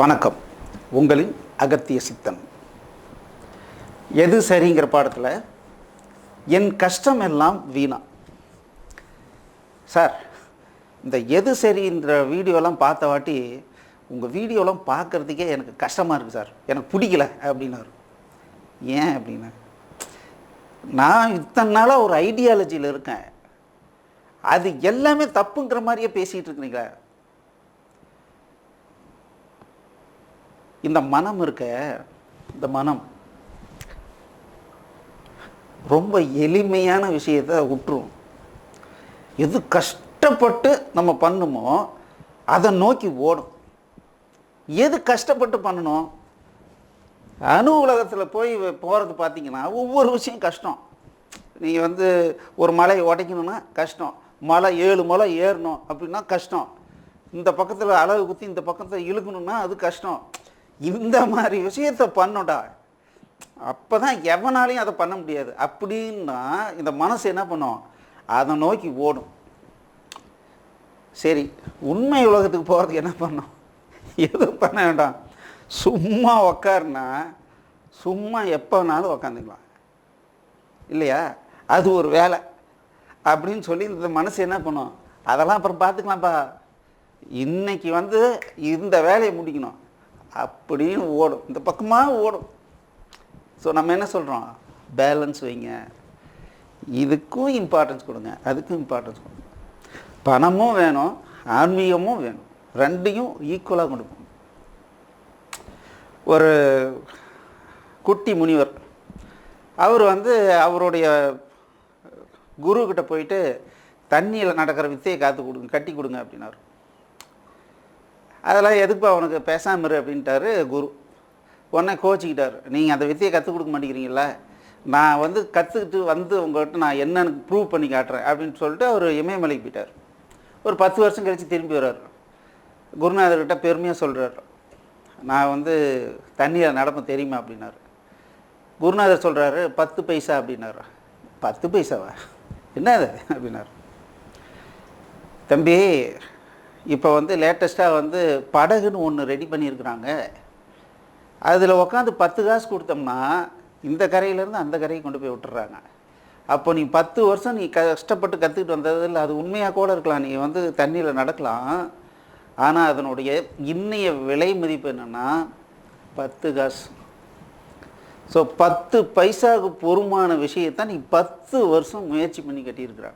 வணக்கம். உங்களின் அகத்திய சித்தன். எது சரிங்கிற பாடத்தில் என் கஷ்டம் எல்லாம் வீணா. சார் இந்த எது சரின்ற வீடியோலாம் பார்த்த வாட்டி உங்கள் வீடியோலாம் பார்க்குறதுக்கே எனக்கு கஷ்டமாக இருக்குது சார். எனக்கு பிடிக்கல அப்படின்னாரு. ஏன் அப்படின்னா நான் இத்தனை நாளாக ஒரு ஐடியாலஜியில் இருக்கேன். அது எல்லாமே தப்புங்கிற மாதிரியே பேசிகிட்டு இருக்கிறீங்களா இந்த மனம் இருக்க இந்த மனம் ரொம்ப எளிமையான விஷயத்தை விட்டுரும் எது கஷ்டப்பட்டு நம்ம பண்ணுமோ அதை நோக்கி ஓடும். எது கஷ்டப்பட்டு பண்ணணும்? அணு உலகத்தில் போய் போகிறது பார்த்தீங்கன்னா ஒவ்வொரு விஷயம் கஷ்டம். நீங்கள் வந்து ஒரு மலையை உடைக்கணும்னா கஷ்டம். மலை ஏழு மலை ஏறணும் அப்படின்னா கஷ்டம். இந்த பக்கத்தில் அளவு குத்தி இந்த பக்கத்தில் இழுக்கணும்னா அது கஷ்டம். இந்த மாதிரி விஷயத்தை பண்ணுடா அப்போ தான் எவனாலையும் அதை பண்ண முடியாது. அப்படின்னா இந்த மனசு என்ன பண்ணும்? அதை நோக்கி ஓடும். சரி உண்மை உலகத்துக்கு போகிறதுக்கு என்ன பண்ணும்? எதுவும் பண்ண வேண்டாம். சும்மா உக்காருனா சும்மா எப்போ வேணாலும் உக்காந்துக்கலாம். இல்லையா? அது ஒரு வேலை. அப்படின்னு சொல்லி இந்த மனசு என்ன பண்ணும்? அதெல்லாம் அப்புறம் பார்த்துக்கலாம்ப்பா. இன்னைக்கு வந்து இந்த வேலையை முடிக்கணும். அப்படின்னு ஓடும். இந்த பக்கமாக ஓடும். ஸோ நம்ம என்ன சொல்கிறோம் பேலன்ஸ் வைங்க. இதுக்கும் இம்பார்ட்டன்ஸ் கொடுங்க. அதுக்கும் இம்பார்ட்டன்ஸ் கொடுங்க. பணமும் வேணும் ஆன்மீகமும் வேணும். ரெண்டையும் ஈக்குவலாக கொண்டு போகணும். ஒரு குட்டி முனிவர் அவர் வந்து அவருடைய குருக்கிட்ட போயிட்டு தண்ணியில் நடக்கிற வித்தையை காத்து கொடுங்க கட்டி கொடுங்க அப்படின்னாரு. அதெல்லாம் எதுக்குப்பா அவனுக்கு பேசாமல் இரு அப்படின்ட்டாரு குரு. உடனே கோச்சிக்கிட்டார் நீங்கள் அந்த வித்தியை கற்றுக் கொடுக்க மாட்டேங்கிறீங்களா நான் வந்து கற்றுக்கிட்டு வந்து உங்கள்கிட்ட நான் என்னன்னு ப்ரூவ் பண்ணி காட்டுறேன் அப்படின்னு சொல்லிட்டு அவர் இமயமலைக்கு போயிட்டார். ஒரு பத்து வருஷம் கழித்து திரும்பி வர்றார். குருநாதர்கிட்ட பெருமையாக சொல்கிறார் நான் வந்து தண்ணியில் நடப்ப தெரியுமா அப்படின்னாரு. குருநாதர் சொல்கிறாரு பத்து பைசா அப்படின்னாரு. பத்து பைசாவா? என்ன அது அப்படின்னாரு. தம்பி இப்போ வந்து லேட்டஸ்ட்டாக வந்து படகுன்னு ஒன்று ரெடி பண்ணியிருக்கிறாங்க. அதில் உட்காந்து பத்து காசு கொடுத்தோம்னா இந்த கரையிலேருந்து அந்த கரையை கொண்டு போய் விட்டுறாங்க. அப்போ நீ பத்து வருஷம் நீ கஷ்டப்பட்டு கற்றுக்கிட்டு வந்ததில் அது உண்மையாக கூட இருக்கலாம். நீ வந்து தண்ணியில் நடக்கலாம். ஆனால் அதனுடைய இன்னைய விலை மதிப்பு என்னென்னா பத்து காசு. ஸோ பத்து பைசாவுக்கு பொறுமான விஷயத்தை நீ பத்து வருஷம் முயற்சி பண்ணி கட்டியிருக்கிற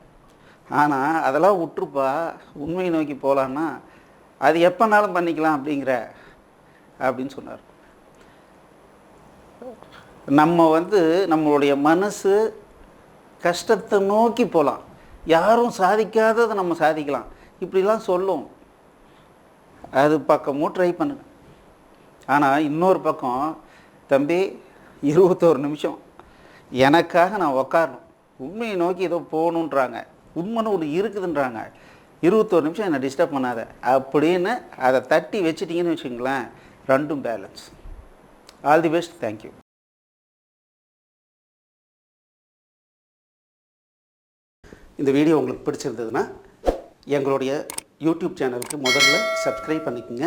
ஆனால் அதெல்லாம் விட்டுருப்பா உண்மையை நோக்கி போகலான்னா அது எப்போனாலும் பண்ணிக்கலாம் அப்படிங்கிற அப்படின்னு சொன்னார். நம்ம வந்து நம்மளுடைய மனசு கஷ்டத்தை நோக்கி போகலாம் யாரும் சாதிக்காததை நம்ம சாதிக்கலாம். இப்படிலாம் சொல்லும். அது பக்கமும் ட்ரை பண்ணுங்க. ஆனால் இன்னொரு பக்கம் தம்பி இருபத்தோரு நிமிஷம். எனக்காக நான் உக்காரணும். உண்மையை நோக்கி ஏதோ போகணுன்றாங்க. உண்மைன்னு ஒன்று இருக்குதுன்றாங்க. இருபத்தோரு நிமிஷம் என்னை டிஸ்டர்ப் பண்ணாத. அப்படின்னு அதை தட்டி வச்சிட்டிங்கன்னு வச்சுங்களேன் ரெண்டும் balance all the best thank you இந்த வீடியோ உங்களுக்கு பிடிச்சிருந்ததுன்னா எங்களுடைய யூடியூப் சேனலுக்கு முதல்ல சப்ஸ்கிரைப் பண்ணிக்கோங்க.